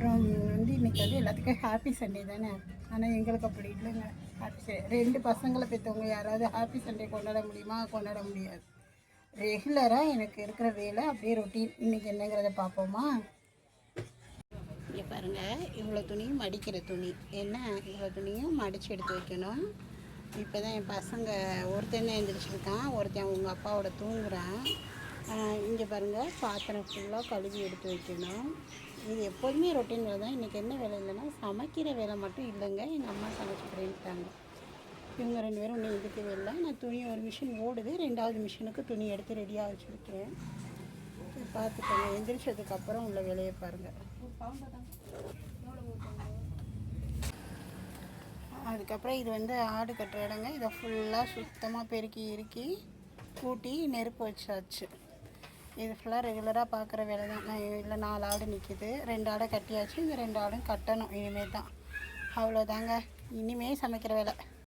அப்புறம் வந்து இன்னைக்கு வந்து எல்லாத்துக்கும் ஹாப்பி சண்டே தானே? ஆனால் எங்களுக்கு அப்படி இல்லைங்க. ஹாப்பி சண்டே ரெண்டு பசங்களை பெற்றவங்க யாராவது ஹாப்பி சண்டே கொண்டாட முடியுமா? கொண்டாட முடியாது. ரெகுலராக எனக்கு இருக்கிற வேலை அப்படியே ரொட்டீன் இன்றைக்கி என்னங்கிறத பார்ப்போமா? இங்கே பாருங்கள் இவ்வளோ துணியும் மடிக்கிற துணி. என்ன? இவ்வளோ துணியும் மடித்து எடுத்து வைக்கணும். இப்போ தான் என் பசங்க ஒருத்தன் எழுந்திரிச்சிருக்கான் ஒருத்தன் உங்கள் அப்பாவோட தூங்குறான். இங்கே பாருங்கள் பாத்திரம் ஃபுல்லாக கழுவி எடுத்து வைக்கணும். இது எப்போதுமே ரொட்டீன் வேலை தான். இன்றைக்கி என்ன வேலை இல்லைன்னா சமைக்கிற வேலை மட்டும் இல்லைங்க. எங்கள் அம்மா சமைச்சுக்கிறேன்ட்டாங்க. இவங்க ரெண்டு பேரும் ஒன்றும் எடுக்கவே இல்லை நான் துணி ஒரு மிஷின் ஓடுது. ரெண்டாவது மிஷினுக்கு துணி எடுத்து ரெடியாக வச்சுருக்கேன் பார்த்துக்கோங்க எந்திரிச்சதுக்கு அப்புறம் உள்ள வேலையை பாருங்கள் அதுக்கப்புறம் இது வந்து ஆடு கட்டுற இடங்க. இதை ஃபுல்லாக சுத்தமாக பெருக்கி இறுக்கி கூட்டி நெருப்பு வச்சாச்சு. இது ஃபுல்லாக ரெகுலராக பார்க்குற வேலை தான். நான் இல்லை நாலு ஆடு நிற்கிது ரெண்டு ஆடை கட்டியாச்சு. இந்த ரெண்டு ஆடும் கட்டணும். இனிமேல் தான். அவ்வளோதாங்க இனிமேல் சமைக்கிற வேலை.